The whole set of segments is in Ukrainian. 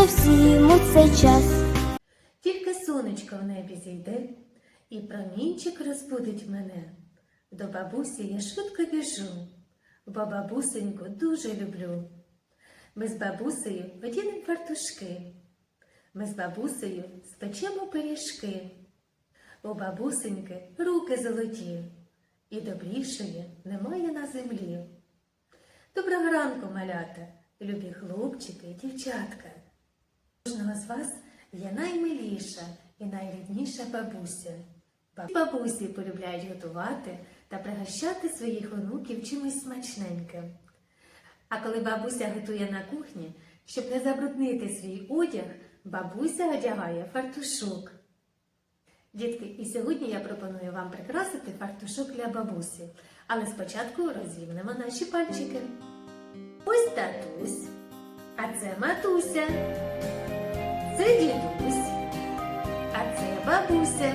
радісно всім у цей час. Тільки сонечко в небі зійде, і промінчик розбудить мене. До бабусі я швидко біжу, бо бабусеньку дуже люблю. Ми з бабусею одінемо фартушки, ми з бабусею спечемо пиріжки. У бабусеньки руки золоті, і добрішої немає на землі. Доброго ранку, малята, любі хлопчики і дівчатка. Кожного з вас є наймиліша і найрідніша бабуся. Бабусі полюбляють готувати та пригощати своїх онуків чимось смачненьким. А коли бабуся готує на кухні, щоб не забруднити свій одяг, бабуся одягає фартушок. Дітки, і сьогодні я пропоную вам прикрасити фартушок для бабусі. Але спочатку розімнемо наші пальчики. Ось татусь, а це матуся. Це дідусь, а це бабуся.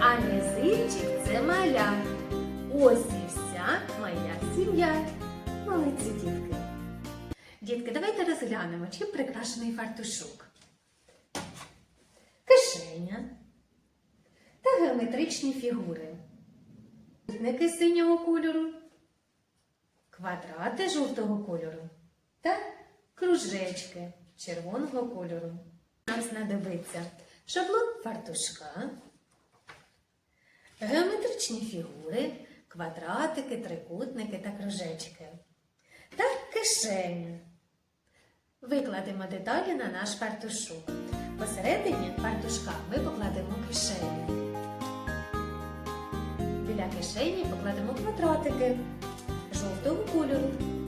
А мізинчик це маля. Ось і вся моя сім'я. Молодці дітки. Дітки, давайте розглянемо, чим прикрашений фартушок. Кишеня та геометричні фігури. Трикутники синього кольору, квадрати жовтого кольору та кружечки червоного кольору. Нам знадобиться шаблон фартушка, геометричні фігури, квадратики, трикутники та кружечки та кишеня. Викладемо деталі на наш фартушок. Посередині фартушка ми покладемо кишеню. Біля кишені покладемо квадратики жовтого кольору.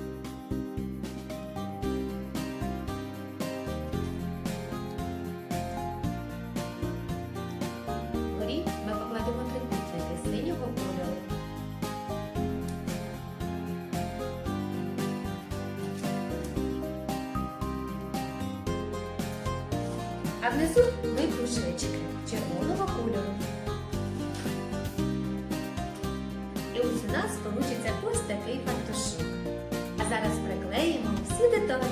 А внизу ми кружечки червоного кольору. І ось у нас вийде ось такий фартушок. А зараз приклеїмо всі деталі.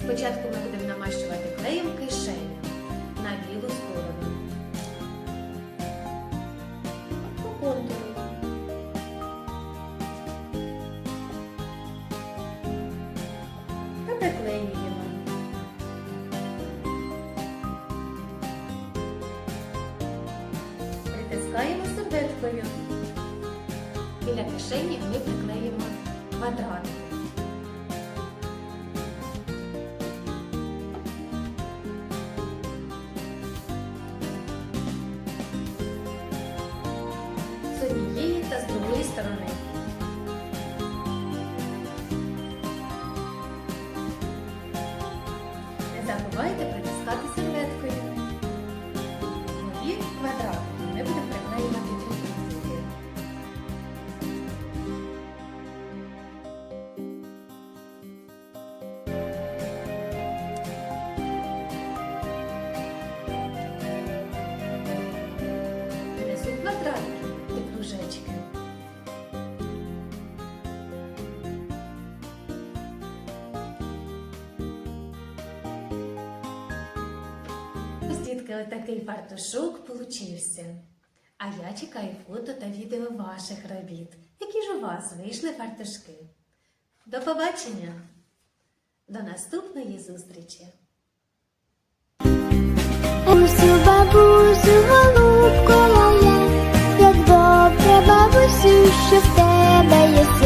Спочатку ми будемо намащувати клеєм кишеню на білу сторону. Притискаємо серветкою. Біля кишені ми приклеїмо квадрат. з однієї та з другої сторони. Дітки, отакий фартушок получився. А я чекаю фото та відео ваших робіт. Які ж у вас вийшли фартушки? До побачення! До наступної зустрічі! Бабусю, голубко моя, як добре, бабусю, що в тебе є